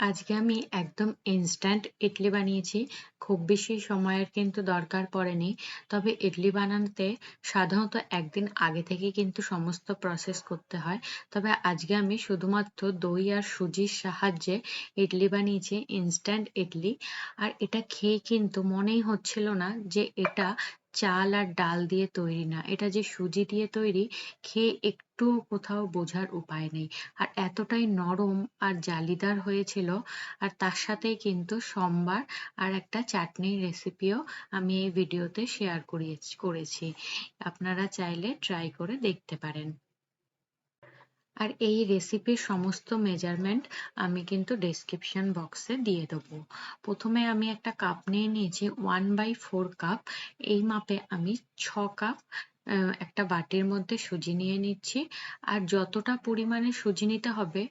আজকে আমি একদম ইনস্ট্যান্ট ইডলি বানিয়েছি। খুব বেশি সময়ের কিন্তু দরকার পড়েনি। তবে ইডলি বানাতে সাধারণত একদিন আগে থেকে কিন্তু সমস্ত প্রসেস করতে হয়। তবে আজকে আমি শুধুমাত্র দই আর সুজির সাহায্যে ইডলি বানিয়েছি ইনস্ট্যান্ট ইডলি। আর এটা খেয়ে কিন্তু মনেই হচ্ছিল না যে এটা চাল আর ডাল দিয়ে তৈরি না। এটা যে সুজি দিয়ে তৈরি, খেয়ে একটু কোথাও বোঝার উপায় নেই। আর এতটাই নরম আর জালিদার হয়েছিল, আর তার সাথেই কিন্তু সম্বার আর একটা চাটনির রেসিপিও আমি এই ভিডিওতে শেয়ার করিয়ে, করেছি। আপনারা চাইলে ট্রাই করে দেখতে পারেন। আর এই রেসিপির সমস্ত মেজারমেন্ট আমি কিন্তু ডেসক্রিপশন বক্সে দিয়ে দেবো। প্রথমে আমি একটা কাপ নিয়ে নিয়েছি ওয়ান বাই ফোর কাপ এই মাপে আমি ছ কাপ একটা বাটির মধ্যে সুজি নিয়ে নিচ্ছি। আর যতটা পরিমাণে সুজি নিতে হবে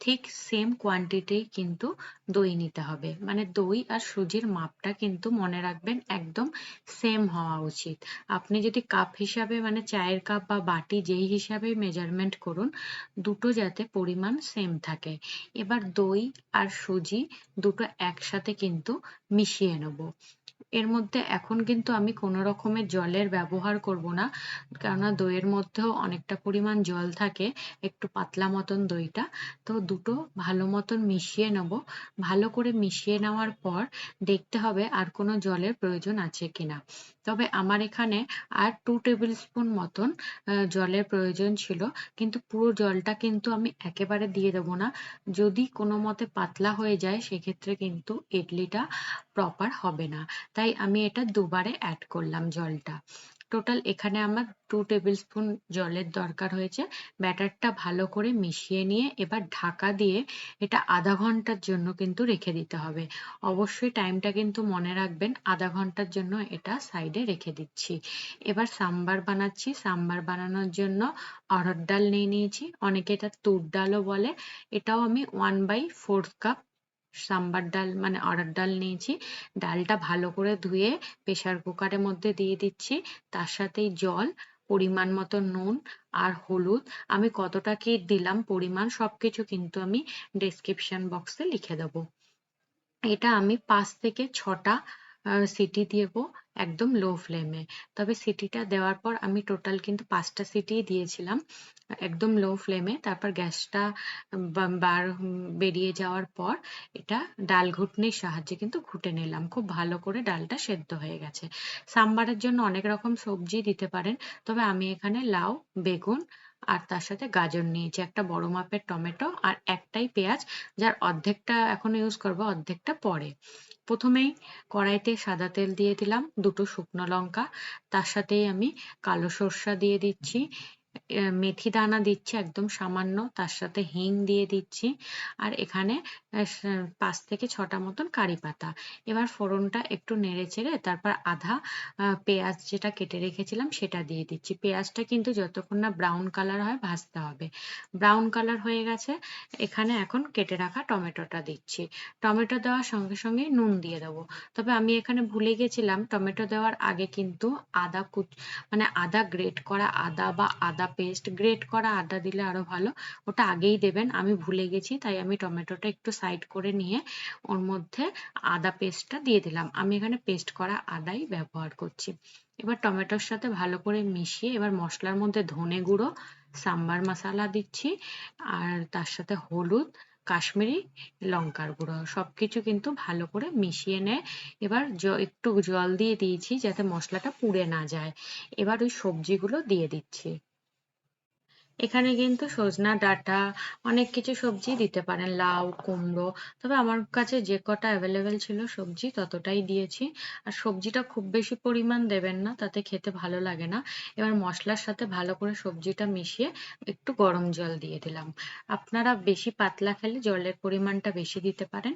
ঠিক সেম কোয়ান্টিটি কিন্তু দই নিতে হবে। মানে দই আর সুজির মাপটা কিন্তু মনে রাখবেন একদম সেম হওয়া উচিত। আপনি যদি কাপ হিসাবে মানে চায়ের কাপ বা বাটি যেই হিসাবে মেজারমেন্ট করুন, দুটো যাতে পরিমাণ সেম থাকে। এবার দই আর সুজি দুটো একসাথে কিন্তু মিশিয়ে নেব। এর মধ্যে এখন কিন্তু আমি কোনো রকমের জলের ব্যবহার করব না। কেননা দইয়ের মধ্যেও অনেকটা পরিমাণ জল থাকে, একটু পাতলা মতন দইটা। তো দুটো ভালো মতন মিশিয়ে নেব। ভালো করে মিশিয়ে নেওয়ার পর দেখতে হবে আর কোনো জলের প্রয়োজন আছে কিনা। তবে আমার এখানে আর টু টেবিল স্পুন মতন জলের প্রয়োজন ছিল। কিন্তু পুরো জলটা কিন্তু আমি একেবারে দিয়ে দেবো না। যদি কোনো মতে পাতলা হয়ে যায়, সেক্ষেত্রে কিন্তু ইডলিটা প্রপার হবে না। তাই আমি এটা দুবারে অ্যাড করলাম জলটা। টোটাল এখানে আমার টু টেবিল স্পুন জলের দরকার হয়েছে। ব্যাটারটা ভালো করে মিশিয়ে নিয়ে এবার ঢাকা দিয়ে এটা আধা ঘণ্টার জন্য কিন্তু রেখে দিতে হবে। অবশ্যই টাইমটা কিন্তু মনে রাখবেন, আধা ঘণ্টার জন্য এটা সাইডে রেখে দিচ্ছি। এবার সাম্বার বানাচ্ছি। সাম্বার বানানোর জন্য অরহর ডাল নিয়ে নিয়েছি। অনেকে এটা তুর ডালও বলে। এটাও আমি one by fourth cup sambar ডাল মানে অড়ার ডাল নিয়েছি। ডালটা ভালো করে ধুয়ে প্রেসার কুকারের মধ্যে দিয়ে দিচ্ছি। তার সাথেই জল, পরিমাণ মতো নুন আর হলুদ। আমি কতটা কি দিলাম, পরিমাণ সবকিছু কিন্তু আমি ডেসক্রিপশন বক্সে লিখে দেবো। এটা আমি পাঁচ থেকে ছটা সিটি দেবো একদম লো ফ্লেমে তবে সিটিটা দেওয়ার পর আমি টোটাল কিন্তু পাঁচটা সিটি দিয়েছিলাম, একদম লো ফ্লেমে তারপর গ্যাসটা বার বেরিয়ে যাওয়ার পর এটা ডাল ঘুটনির সাহায্যে কিন্তু ঘুটে নিলাম। খুব ভালো করে ডালটা সেদ্ধ হয়ে গেছে। সাম্বারের জন্য অনেক রকম সবজি দিতে পারেন, তবে আমি এখানে লাউ, বেগুন আর তার সাথে গাজর নিয়েছি একটা বড় মাপের টমেটো আর একটাই পেঁয়াজ, যার অর্ধেকটা এখন ইউজ করব, অর্ধেকটা পরে। প্রথমেই কড়াইতে সাদা তেল দিয়ে দিলাম, দুটো শুকনো লঙ্কা, তার সাথেই আমি কালো সর্ষা দিয়ে দিচ্ছি মেথি দানা দিচ্ছি একদম সামান্য, তার সাথে হিং দিয়ে দিচ্ছি, আর এখানে পাঁচ থেকে ছটা মতন কারি পাতা। এবার ফোড়নটা একটু নেড়ে চেড়ে তারপর আধা পেঁয়াজ যেটা কেটে রেখেছিলাম সেটা দিয়ে দিচ্ছি। পেঁয়াজটা কিন্তু যতক্ষণ না ব্রাউন কালার হয় ভাজতে হবে। ব্রাউন কালার হয়ে গেছে, এখানে এখন কেটে রাখা টমেটোটা দিচ্ছি। টমেটো দেওয়ার সঙ্গে সঙ্গে নুন দিয়ে দেবো। তবে আমি এখানে ভুলে গেছিলাম, টমেটো দেওয়ার আগে কিন্তু আদা কুচ মানে আদা গ্রেট করা আদা বা আদা পেস্ট গ্রেট করা আদা দিলে আরও ভালো। ওটা আগেই দেবেন, আমি ভুলে গেছি, তাই আমি টমেটোটা একটু সাইড করে নিয়ে ওর মধ্যে আদা পেস্টটা দিয়ে দিলাম। আমি এখানে পেস্ট করা আদাই ব্যবহার করছি। এবার টমেটোর সাথে ভালো করে মিশিয়ে এবার মশলার মধ্যে ধনে গুঁড়ো, সাম্বার মশলা দিচ্ছি, আর তার সাথে হলুদ, কাশ্মীরি লঙ্কার গুঁড়ো, সবকিছু কিন্তু ভালো করে মিশিয়ে নেয় এবার একটু জল দিয়ে দিয়েছি যাতে মশলাটা পুড়ে না যায়। এবার ওই সবজিগুলো দিয়ে দিচ্ছি। এখানে কিন্তু সজনা, ডাঁটা, অনেক কিছু সবজি দিতে পারেন, লাউ, কুমড়ো। তবে আমার কাছে যে কটা অ্যাভেলেবেল ছিল সবজি ততটাই দিয়েছি। আর সবজিটা খুব বেশি পরিমাণ দেবেন না, তাতে খেতে ভালো লাগে না। এবার মশলার সাথে ভালো করে সবজিটা মিশিয়ে একটু গরম জল দিয়ে দিলাম। আপনারা বেশি পাতলা খেলে জলের পরিমাণটা বেশি দিতে পারেন।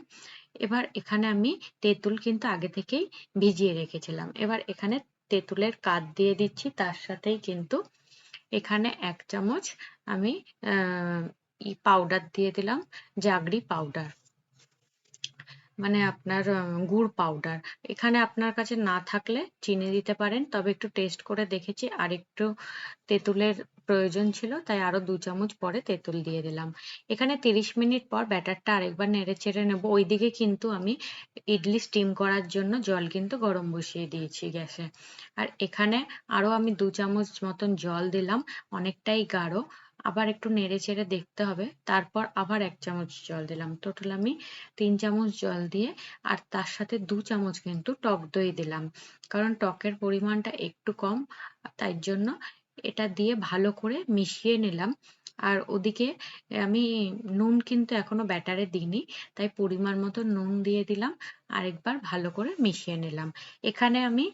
এবার এখানে আমি তেঁতুল কিন্তু আগে থেকেই ভিজিয়ে রেখেছিলাম। এবার এখানে তেঁতুলের কাঠ দিয়ে দিচ্ছি, তার সাথেই কিন্তু এখানে এক চামচ আমি পাউডার দিয়ে দিলাম জাগরি পাউডার মানে আপনার গুড় পাউডার এখানে আপনার কাছে না থাকলে চিনি দিতে পারেন, তবে একটু টেস্ট করে দেখেছি। আর একটু তেঁতুলের প্রয়োজন ছিল, তাই আরও দু চামচ পরে তেঁতুল দিয়ে দিলাম। এখানে তিরিশ মিনিট পর ব্যাটারটা আরেকবার নেড়ে চেড়ে নেব। ওইদিকে কিন্তু আমি ইডলি স্টিম করার জন্য জল কিন্তু গরম বসিয়ে দিয়েছি গ্যাসে। আর এখানে আরও আমি দু চামচ মতন জল দিলাম, অনেকটাই গাঢ়। আবার একটু নেড়ে চেড়ে দেখতে হবে। তারপর আবার এক চামচ জল দিলাম। টোটাল আমি তিন চামচ জল দিয়ে আর তার সাথে দু চামচ কিন্তু টক দই দিলাম। কারণ টকের পরিমাণটা একটু কম, তাই জন্য এটা দিয়ে ভালো করে মিশিয়ে নিলাম। আর ওদিকে আমি নুন কিন্তু এখনও ব্যাটারে দিইনি, তাই পরিমাণ মতো নুন দিয়ে দিলাম। আরেকবার ভালো করে মিশিয়ে নিলাম। এখানে আমি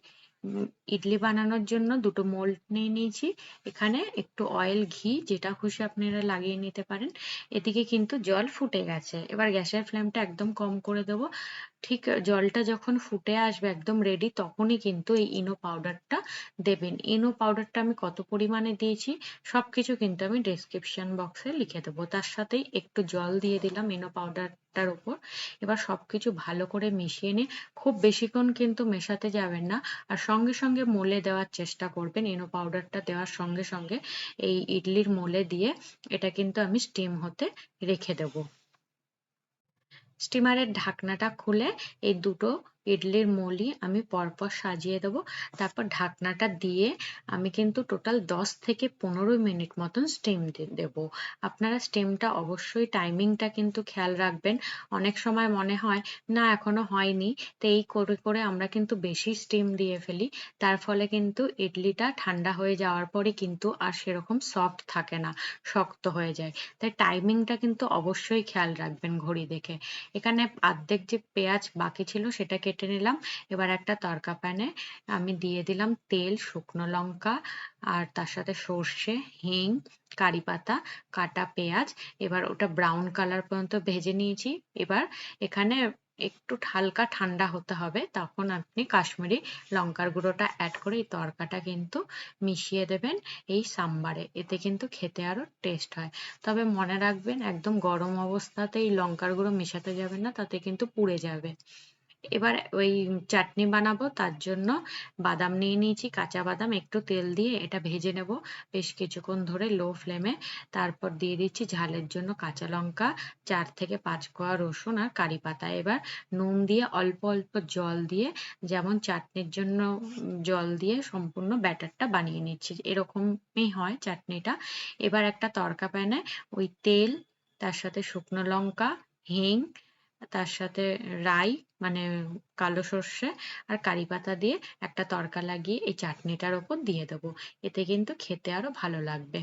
ইডলি বানানোর জন্য দুটো মোল্ড নিয়ে নিয়েছি। এখানে একটু অয়েল ঘি, যেটা খুশি আপনারা লাগিয়ে নিতে পারেন। এদিকে কিন্তু জল ফুটে গেছে। এবার গ্যাসের ফ্লেমটা একদম কম করে দেবো। ঠিক, জলটা যখন ফুটে আসবে একদম রেডি তখনই কিন্তু এই ইনো পাউডারটা দেবেন। ইনো পাউডারটা আমি কত পরিমাণে দিয়েছি সবকিছু কিন্তু আমি ডেসক্রিপশন বক্সে লিখে দেবো। তার সাথেই একটু জল দিয়ে দিলাম ইনো পাউডারটার উপর এবার সবকিছু ভালো করে মিশিয়ে নিয়ে খুব বেশিক্ষণ কিন্তু মেশাতে যাবেন না। আর সঙ্গে সঙ্গে মোলে দেওয়ার চেষ্টা করবেন। ইনো পাউডারটা দেওয়ার সঙ্গে সঙ্গে এই ইডলির মোলে দিয়ে এটা কিন্তু আমি স্টিম হতে রেখে দেবো। স্টিমারের ঢাকনাটা খুলে এই দুটো ইডলির মলি আমি পরপর সাজিয়ে দেবো। তারপর ঢাকনাটা দিয়ে আমি কিন্তু টোটাল দশ থেকে পনেরো মিনিট মতন স্টিম দেব। আপনারা স্টিমটা অবশ্যই টাইমিংটা কিন্তু খেয়াল রাখবেন। অনেক সময় মনে হয়, না, এখনও হয়নি। তো এই করে করে আমরা কিন্তু বেশি স্টিম দিয়ে ফেলি। তার ফলে কিন্তু ইডলিটা ঠান্ডা হয়ে যাওয়ার পরে কিন্তু আর সেরকম সফট থাকে না, শক্ত হয়ে যায়। তাই টাইমিংটা কিন্তু অবশ্যই খেয়াল রাখবেন ঘড়ি দেখে। এখানে অর্ধেক যে পেঁয়াজ বাকি ছিল সেটা কেটে নিলাম। এবার একটা তরকা প্যানে আমি দিয়ে দিলাম তেল, শুকনো লঙ্কা আর তার সাথে সর্ষে, হিং, কারি পাতা, কাটা পেঁয়াজ। এবার ওটা ব্রাউন কালার পর্যন্ত ভেজে নিয়েছি। এবার এখানে একটু হালকা ঠান্ডা হতে হবে। তখন আপনি কাশ্মীরি লঙ্কার গুঁড়োটা অ্যাড করে এই তরকাটা কিন্তু মিশিয়ে দেবেন এই সাম্বারে। এতে কিন্তু খেতে আরও টেস্ট হয়। তবে মনে রাখবেন, একদম গরম অবস্থাতে এই লঙ্কার গুঁড়ো মেশাতে যাবেন না, তাতে কিন্তু পুড়ে যাবে। এবার ওই চাটনি বানাবো, তার জন্য বাদাম নিয়ে নিয়েছি, কাঁচা বাদাম, একটু তেল দিয়ে এটা ভেজে নেব বেশ কিছুক্ষণ ধরে লো ফ্লেমে। তারপর দিয়ে দিচ্ছি ঝালের জন্য কাঁচা লঙ্কা, চার থেকে পাঁচ কোয়া রসুন আর কারি পাতা। এবার নুন দিয়ে অল্প অল্প জল দিয়ে যেমন চাটনির জন্য জল দিয়ে সম্পূর্ণ ব্যাটারটা বানিয়ে নিচ্ছি, এরকমই হয় চাটনিটা। এবার একটা তরকা প্যানে ওই তেল, তার সাথে শুকনো লঙ্কা, হিং তার সাথে রাই মানে কালো সর্ষে আর কারি পাতা দিয়ে একটা তড়কা লাগিয়ে এই চাটনিটার ওপর দিয়ে দেবো। এতে কিন্তু খেতে আরও ভালো লাগবে।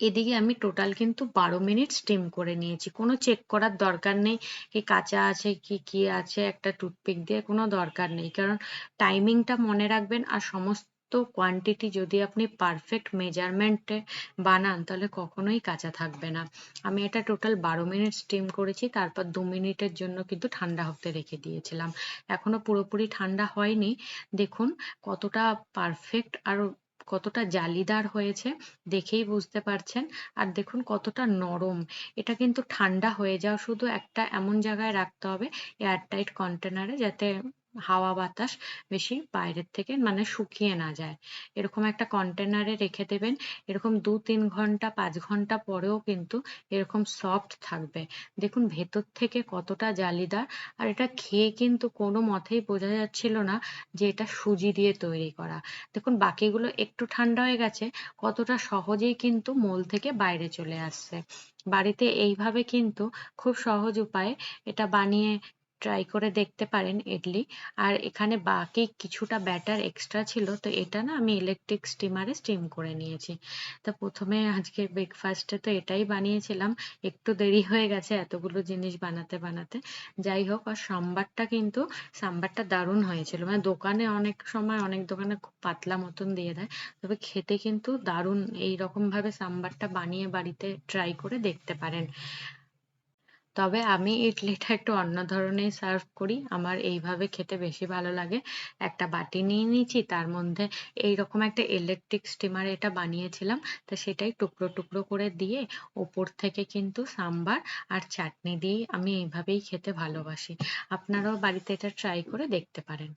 এদিকে আমি টোটাল কিন্তু বারো মিনিট স্টিম করে নিয়েছি। কোনো চেক করার দরকার নেই কি কাঁচা আছে, কি কি আছে, একটা টুথপিক দিয়ে কোনো দরকার নেই। কারণ টাইমিংটা মনে রাখবেন আর সমস্ত কোয়ান্টিটি যদি আপনি পারফেক্ট মেজারমেন্টে বানান, তাহলে কখনোই কাঁচা থাকবে না। আমি এটা টোটাল বারো মিনিট স্টিম করেছি, তারপর দু মিনিটের জন্য কিন্তু ঠান্ডা হতে রেখে দিয়েছিলাম। এখনও পুরোপুরি ঠান্ডা হয়নি। দেখুন, কতটা পারফেক্ট আর কতটা জালিদার হয়েছে, দেখেই বুঝতে পারছেন। আর দেখুন, কতটা নরম। এটা কিন্তু ঠান্ডা হয়ে যাওয়া শুধু একটা এমন জায়গায় রাখতে হবে এয়ারটাইট কন্টেনারে যাতে হাওয়া বাতাস বেশি বাইরের থেকে মানে শুকিয়ে না যায়। এরকম একটা কন্টেনারে রেখে দেবেন, এরকম দু তিন ঘণ্টা, পাঁচ ঘণ্টা পরেও কিন্তু এরকম সফট থাকবে। দেখুন ভেতর থেকে কতটা জালিদার, আর এটা খেয়ে কিন্তু কোনো মতেই বোঝা যাচ্ছিল না যে এটা সুজি দিয়ে তৈরি করা। দেখুন বাকিগুলো একটু ঠান্ডা হয়ে গেছে, কতটা সহজেই কিন্তু মোল থেকে বাইরে চলে আসছে। বাড়িতে এইভাবে কিন্তু খুব সহজ উপায়ে এটা বানিয়ে ট্রাই করে দেখতে পারেন ইডলি আর এখানে বাকি কিছুটা ব্যাটার এক্সট্রা ছিল, তো এটা না আমি ইলেকট্রিক স্টিমারে স্টিম করে নিয়েছি। তো প্রথমে আজকে ব্রেকফাস্টে তো এটাই বানিয়েছিলাম, একটু দেরি হয়ে গেছে এতগুলো জিনিস বানাতে বানাতে। যাই হোক, আর সাম্বারটা কিন্তু, সাম্বারটা দারুণ হয়েছিল। মানে দোকানে অনেক সময় অনেক দোকানে খুব পাতলা মতন দিয়ে দেয়, তবে খেতে কিন্তু দারুণ। এইরকমভাবে সাম্বারটা বানিয়ে বাড়িতে ট্রাই করে দেখতে পারেন। তবে আমি ইডলিটা একটু অন্য ধরনের সার্ভ করি। আমার এইভাবে খেতে বেশি ভালো লাগে। একটা বাটি নিয়ে নিয়েছি, তার মধ্যে এইরকম একটা ইলেকট্রিক স্টিমার এটা বানিয়েছিলাম। তো সেটাই টুকরো টুকরো করে দিয়ে ওপর থেকে কিন্তু সাম্বার আর চাটনি দিয়ে আমি এইভাবেই খেতে ভালোবাসি। আপনারাও বাড়িতে এটা ট্রাই করে দেখতে পারেন।